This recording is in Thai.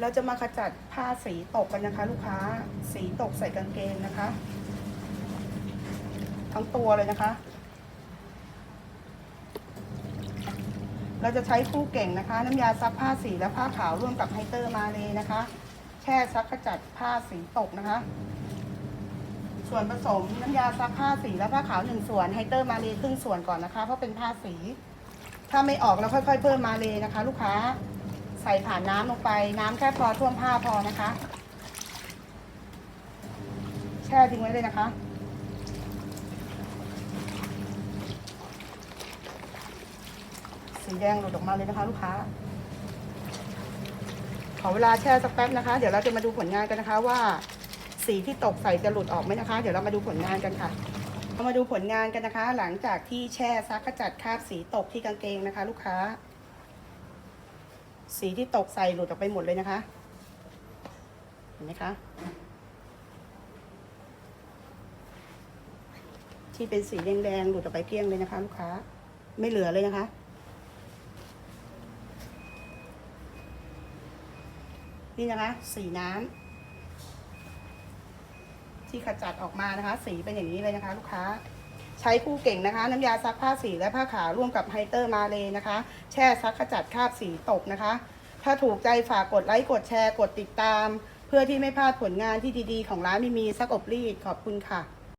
เราจะมาขจัดผ้าสีตกกันนะคะ ลูกค้า สีตกใส่กางเกงนะคะ ทั้งตัวเลยนะคะ เราจะใช้คู่เก่งนะคะ น้ำยาซักผ้าสีและผ้าขาวร่วมกับไฮเตอร์มาเลยนะคะ แช่ซักขจัดผ้าสีตกนะคะ ส่วนผสมน้ำยาซักผ้าสีและผ้าขาวหนึ่งส่วนไฮเตอร์มาเลยครึ่งส่วนก่อนนะคะ เพราะเป็นผ้าสี ถ้าไม่ออกเราค่อย ๆ เพิ่มมาเลยนะคะ ลูกค้า ใส่ผ่านน้ำลงไป น้ำแค่พอท่วมผ้าพอนะคะ แช่ทิ้งไว้เลยนะคะ สีแดงหลุดออกมาเลยนะคะ ลูกค้า ขอเวลาแช่สักแป๊บนะคะ เดี๋ยวเราจะมาดูผลงานกันนะคะว่า สีที่ตกใส่จะหลุดออกไหมนะคะ เดี๋ยวเรามาดูผลงานกันค่ะเรามาดูผลงานกันนะคะ หลังจากที่แช่ซักขจัดคราบสีตกที่กางเกงนะคะ ลูกค้า สีที่ตกใส่หลุดออกไปหมดเลยนะคะ เห็นไหมคะ ที่เป็นสีแดงๆหลุดออกไปเกลี้ยงเลยนะคะ ลูกค้า ไม่เหลือเลยนะคะ นี่นะคะ สีน้ำที่ขจัดออกมานะคะ สีเป็นอย่างนี้เลยนะคะ ลูกค้า ใช้คู่เก่งนะคะ น้ำยาซักผ้าสีและผ้าขาวร่วมกับไฮเตอร์มาเลยนะคะ แช่ซักขจัดคราบสีตกนะคะ ถ้าถูกใจฝากกดไลค์กดแชร์กดติดตาม เพื่อที่ไม่พลาดผลงานที่ดีๆ ของร้านมีมีซักอบรีดขอบคุณค่ะ